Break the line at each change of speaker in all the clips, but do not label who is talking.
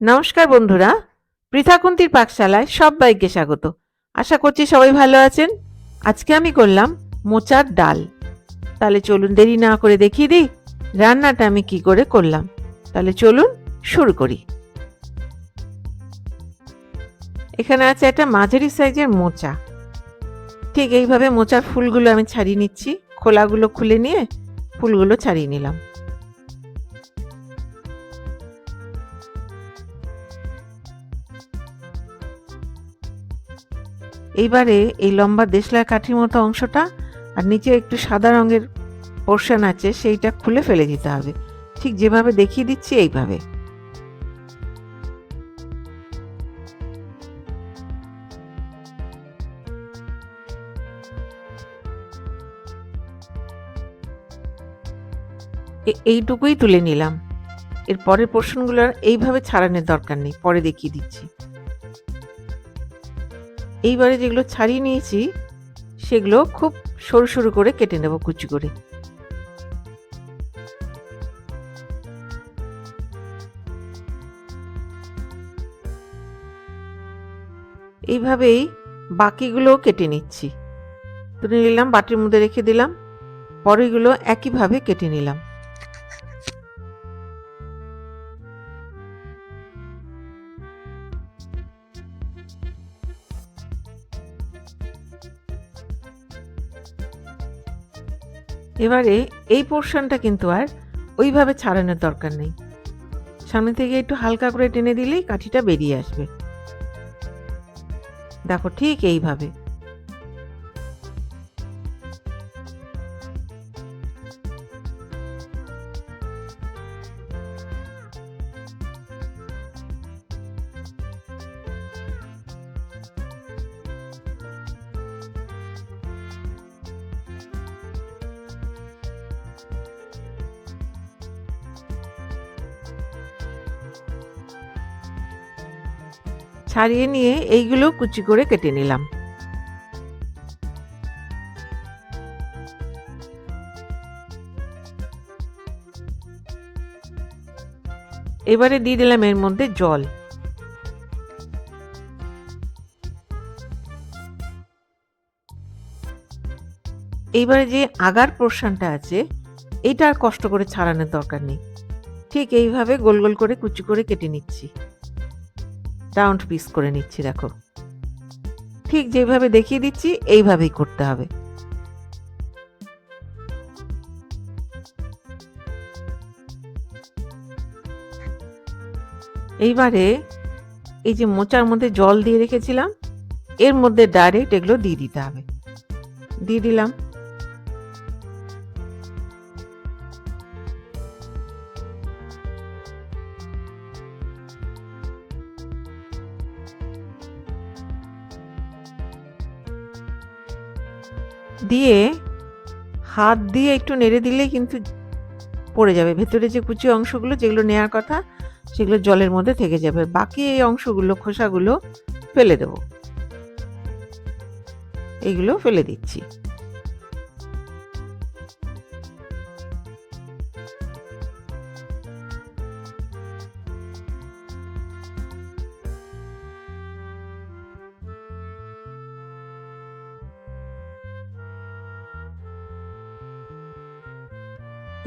নমস্কার বন্ধুরা পৃথাকুন্তির পাকশালায় সবাইকে স্বাগত। আশা করছি সবাই ভালো আছেন। আজকে আমি করলাম মোচার ডাল। তাহলে চলুন দেরি না করে দেখিয়ে দিই রান্নাটা আমি কি করে করলাম। তাহলে চলুন শুরু করি। এখানে আছে একটা মাঝারি সাইজের মোচা। ঠিক এইভাবে মোচার ফুলগুলো আমি ছাড়িয়ে নিচ্ছি। খোলাগুলো খুলে নিয়ে ফুলগুলো ছাড়িয়ে নিলাম। এইবারে এই লম্বা দেশলার কাঠির মতো অংশটা আর নিচে একটু সাদা রঙের পোর্শন আছে, সেইটা খুলে ফেলে দিতে হবে। ঠিক যেভাবে দেখিয়ে দিচ্ছি, এইভাবে। এইটুকুই তুলে নিলাম। এর পরের পোর্শনগুলো এইভাবে ছাড়ানোর দরকার নেই, পরে দেখিয়ে দিচ্ছি। এইবারে যেগুলো ছাড়িয়ে নিয়েছি, সেগুলো খুব সরু সরু করে কেটে নেব কুচি করে। এইভাবেই বাকিগুলোও কেটে নিচ্ছি। তুলে নিলাম, বাটির মধ্যে রেখে দিলাম, পরেগুলো একইভাবে কেটে নিলাম। এবারে এই পোর্শনটা কিন্তু আর ওইভাবে ছাড়ানোর দরকার নেই। সামনে থেকে একটু হালকা করে টেনে দিলেই কাঠিটা বেরিয়ে আসবে। দেখো ঠিক এইভাবে। ছাড়িয়ে নিয়ে এইগুলো কুচি করে কেটে নিলাম। এবারে দিয়ে দিলাম এর মধ্যে জল। এইবারে যে আগার পোর্শনটা আছে এটা আর কষ্ট করে ছাড়ানোর দরকার নেই। ঠিক এইভাবে গোল গোল করে কুচি করে কেটে নিচ্ছি। রাউন্ড পিস করে নিচ্ছি, দেখো। ঠিক যেভাবে দেখিয়ে দিচ্ছি, এইভাবেই করতে হবে। এইবারে এই যে মোচার মধ্যে জল দিয়ে রেখেছিলাম, এর মধ্যে ডাইরেক্ট এগুলো দিয়ে দিতে হবে। দিয়ে দিলাম। দিয়ে হাত দিয়ে একটু নেড়ে দিলেই কিন্তু পড়ে যাবে। ভেতরে যে কুচি অংশগুলো, যেগুলো নেওয়ার কথা, সেগুলো জলের মধ্যে থেকে যাবে। বাকি এই অংশগুলো, খোসাগুলো ফেলে দেব। এইগুলো ফেলে দিচ্ছি।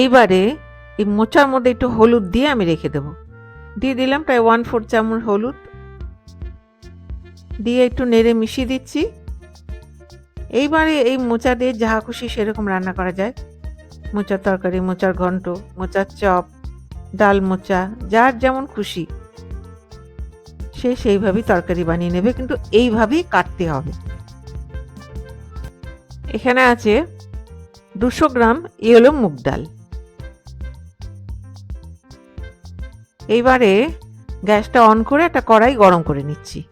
এইবারে এই মোচার মধ্যে একটু হলুদ দিয়ে আমি রেখে দেবো। দিয়ে দিলাম প্রায় ওয়ান ফোর চামচ হলুদ। দিয়ে একটু নেড়ে মিশিয়ে দিচ্ছি। এইবারে এই মোচা দিয়ে যাহা খুশি সেরকম রান্না করা যায়। মোচার তরকারি, মোচার ঘন্ট, মোচার চপ, ডাল মোচা, যার যেমন খুশি। সে সেইভাবেই তরকারি বানিয়ে নেবে, কিন্তু এইভাবেই কাটতে হবে। এখানে আছে দুশো গ্রাম ইয়েলো মুগ ডাল। এইবারে গ্যাসটা অন করে একটা কড়াই গরম করে নিচ্ছি।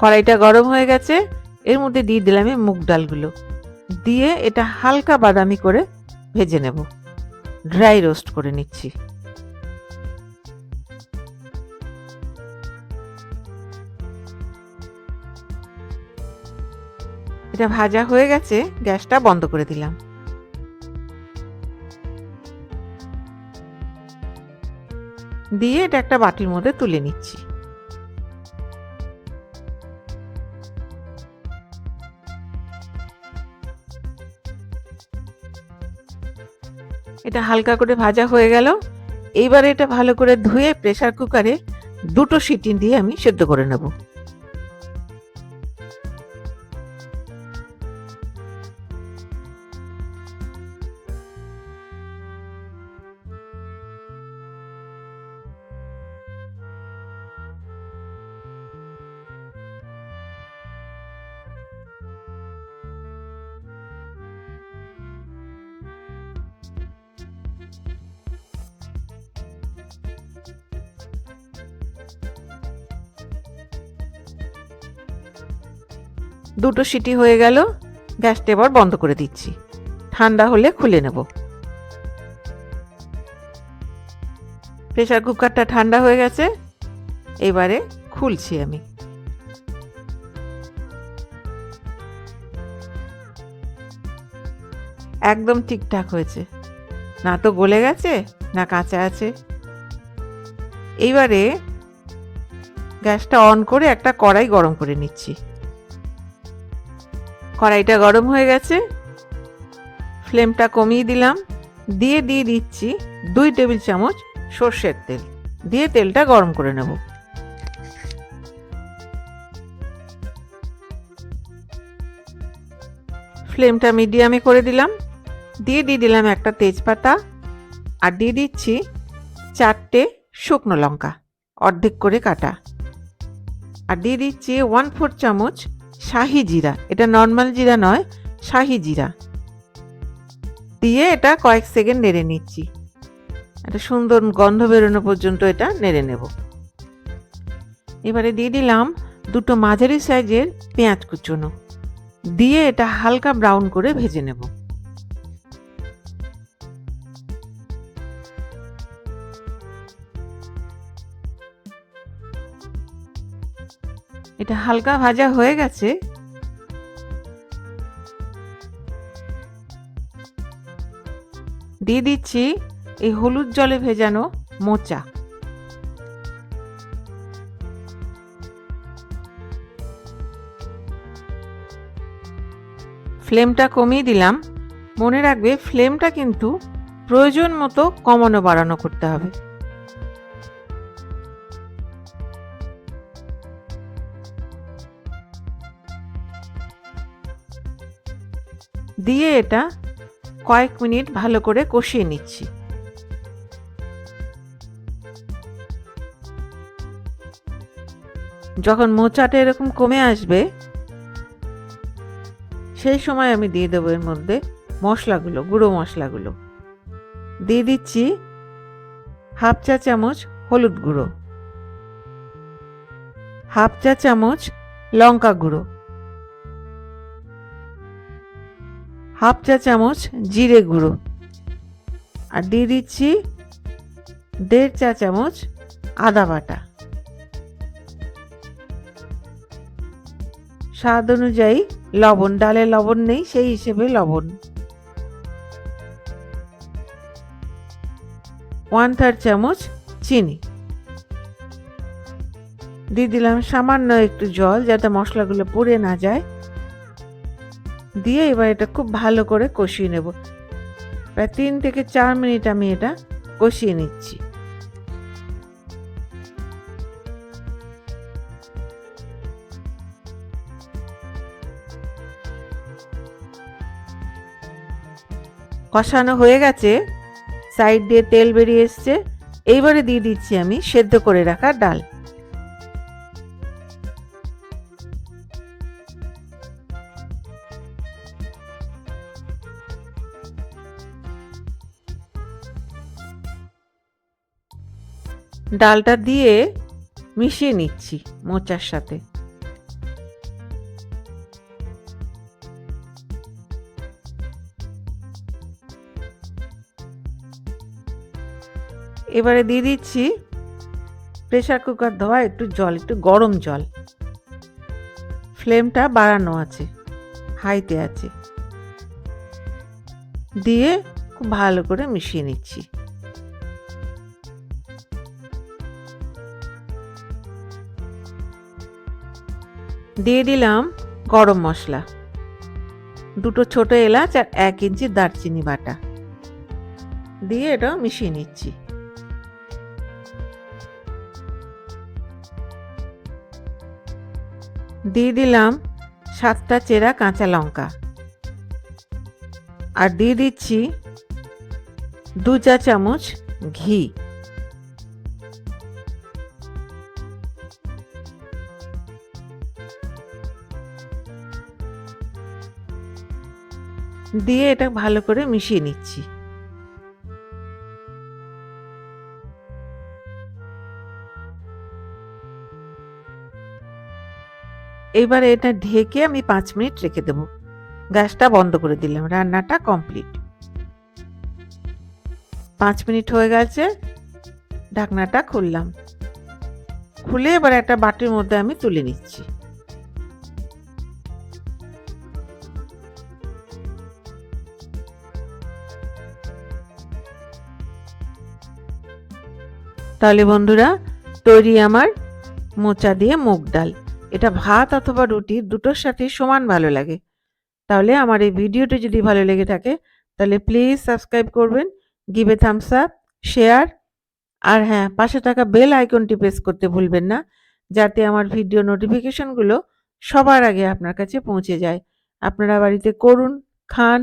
কড়াইটা গরম হয়ে গেছে, এর মধ্যে দিয়ে দিলাম মুগ ডালগুলো। দিয়ে এটা হালকা বাদামি করে ভেজে নেব। ড্রাই রোস্ট করে নিচ্ছি। এটা ভাজা হয়ে গেছে, গ্যাসটা বন্ধ করে দিলাম। দিয়ে এটা একটা বাটির মধ্যে তুলে নিচ্ছি। এটা হালকা করে ভাজা হয়ে গেল। এইবার এটা ভালো করে ধুয়ে প্রেসার কুকারে দুটো সিটি দিয়ে আমি সেদ্ধ করে নেব। দুটো সিটি হয়ে গেল, গ্যাসটা এবার বন্ধ করে দিচ্ছি। ঠান্ডা হলে খুলে নেব। প্রেসার কুকারটা ঠান্ডা হয়ে গেছে, এবারে খুলছি আমি। একদম ঠিকঠাক হয়েছে। না তো গলে গেছে, না কাঁচা আছে। এইবারে গ্যাসটা অন করে একটা কড়াই গরম করে নিচ্ছি। কড়াইটা গরম হয়ে গেছে। ফ্লেমটা কমিয়ে দিলাম। দিয়ে দিয়ে দিচ্ছি দুই টেবিল চামচ সর্ষের তেল। দিয়ে তেলটা গরম করে নেব। ফ্লেমটা মিডিয়ামে করে দিলাম। দিয়ে দিয়ে দিলাম একটা তেজপাতা। আর দিয়ে দিচ্ছি চারটে শুকনো লঙ্কা। অর্ধেক করে কাটা। আর দিয়ে দিচ্ছি ওয়ান ফোর চামচ শাহি জিরা। এটা নর্মাল জিরা নয়, শাহি জিরা। দিয়ে এটা কয়েক সেকেন্ড নেড়ে নিচ্ছি। একটা সুন্দর গন্ধ বেরোনো পর্যন্ত এটা নেড়ে নেব। এবারে দিয়ে দিলাম দুটো মাঝারি সাইজের পেঁয়াজ কুচোনো। দিয়ে এটা হালকা ব্রাউন করে ভেজে নেব। এটা হালকা ভাজা হয়ে গেছে। দিয়ে দিচ্ছি এই হলুদ জলে ভেজানো মোচা। ফ্লেমটা কমিয়ে দিলাম। মনে রাখবে, ফ্লেমটা কিন্তু প্রয়োজন মতো কমানো বাড়ানো করতে হবে। দিয়ে এটা কয়েক মিনিট ভালো করে কষিয়ে নিচ্ছি। যখন মোচাটা এরকম কমে আসবে, সেই সময় আমি দিয়ে দেবো এর মধ্যে মশলাগুলো, গুঁড়ো মশলাগুলো। দিয়ে দিচ্ছি হাফ চা চামচ হলুদ গুঁড়ো, হাফ চা চামচ লঙ্কা গুঁড়ো। হাফ চা চামচ জিরে গুঁড়ো। আর দিয়ে দিচ্ছি দেড় চা চামচ আদা বাটা। স্বাদ অনুযায়ী লবণ, ডালে লবণ নেই, সেই হিসেবে লবণ। ওয়ান থার্ড চামচ চিনি। দিয়ে দিলাম সামান্য একটু জল, যাতে মশলাগুলো পুড়ে না যায়। দিয়ে এবার এটা খুব ভালো করে কষিয়ে নেব। প্রায় তিন থেকে চার মিনিট আমি এটা কষিয়ে নিচ্ছি। কষানো হয়ে গেছে, সাইড দিয়ে তেল বেরিয়ে এসছে। এইবারে দিয়ে দিচ্ছি আমি সেদ্ধ করে রাখা ডাল। ডালটা দিয়ে মিশিয়ে নিচ্ছি মোচার সাথে। এবারে দিয়ে দিচ্ছি প্রেশার কুকার ধোয়া, একটু জল, একটু গরম জল। ফ্লেমটা বাড়ানো আছে হাইতে আছে। দিয়ে খুব ভালো করে মিশিয়ে নিচ্ছি। দিয়ে দিলাম গরম মশলা। দুটো ছোট এলাচ আর এক ইঞ্চি দারচিনি বাটা। দিয়ে এটা মিশিয়ে নিচ্ছি। দিয়ে দিলাম সাতটা চেরা কাঁচা লঙ্কা। আর দিয়ে দিচ্ছি দু চা চামচ ঘি। দিয়ে এটা ভালো করে মিশিয়ে নিচ্ছি। এবার এটা ঢেকে আমি পাঁচ মিনিট রেখে দেব। গ্যাসটা বন্ধ করে দিলাম, রান্নাটা কমপ্লিট। পাঁচ মিনিট হয়ে গেছে, ঢাকনাটা খুললাম। খুলে এবার একটা বাটির মধ্যে আমি তুলে নিচ্ছি। তাহলে বন্ধুরা, তৈরি আমার মোচা দিয়ে মুগ ডাল। এটা ভাত অথবা রুটি দুটোর সাথে সমান ভালো লাগে। তাহলে আমার এই ভিডিওটি যদি ভালো লেগে থাকে, তাহলে প্লিজ সাবস্ক্রাইব করবেন গিভ থামস আপ শেয়ার আর হ্যাঁ পাশে থাকা বেল আইকনটি প্রেস করতে ভুলবেন না, যাতে আমার ভিডিও নোটিফিকেশনগুলো সবার আগে আপনার কাছে পৌঁছে যায়। আপনারা বাড়িতে করুন, খান,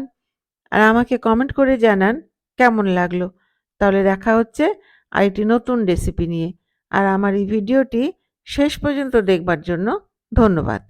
আর আমাকে কমেন্ট করে জানান কেমন লাগল। তাহলে দেখা হচ্ছে আরেকটি নতুন রেসিপি নিয়ে। আর আমার এই ভিডিওটি শেষ পর্যন্ত দেখবার জন্য ধন্যবাদ।